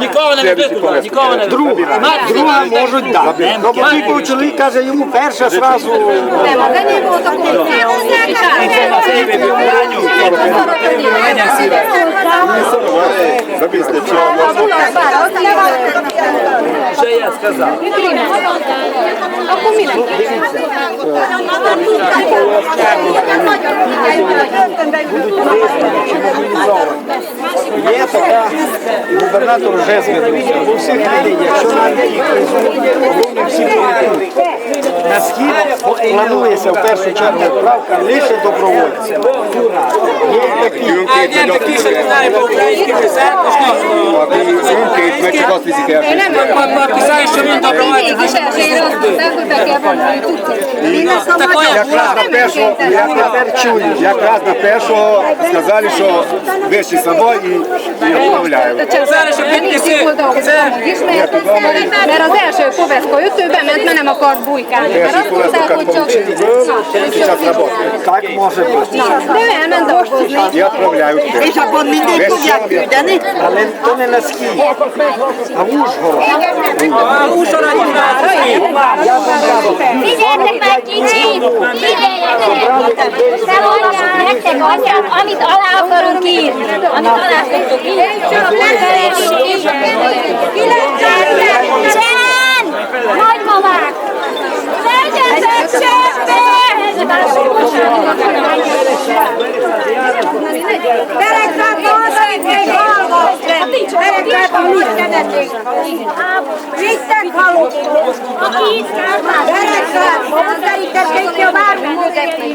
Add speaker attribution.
Speaker 1: Нікого не вбили, нікого не.
Speaker 2: Друга можуть дати. Ну, бо чоловік каже, йому перша зразу.
Speaker 3: Nem, az enyém volt a
Speaker 1: Що я сказав?
Speaker 3: Akkor minek?
Speaker 2: Є така, губернатор вже звернувся. У всіх людей, якщо нам їх призовуть, повинні всі прийти. На схід планується в першу чергу відправка лише добровольців. Є такі.
Speaker 1: А є такі, що знає по-українськи писати, Писає, що він добровольця.
Speaker 2: Якраз на першого, я тепер чую, якраз на першого сказали, що вищий собой і, і.
Speaker 1: Зараз, щоб піднеси, це
Speaker 3: nem akart bujkálni. Mert azt mondták, hogy csak...
Speaker 2: Сейчас работает. Так може бути.
Speaker 3: Ja
Speaker 2: odprawiają tutaj.
Speaker 4: És akkor mindig tudják küldeni?
Speaker 2: Ale to nie na ski. A húshor. A
Speaker 5: húshor a hibára? Figyeljenek már kicsit! Figyeljenek! Felolvasom nektek atyám, amit alá akarunk írni. Amit alá akarunk írni.
Speaker 4: Vittek halott! Aki itt már berekszett, hozzáítették ki a
Speaker 5: város közepén.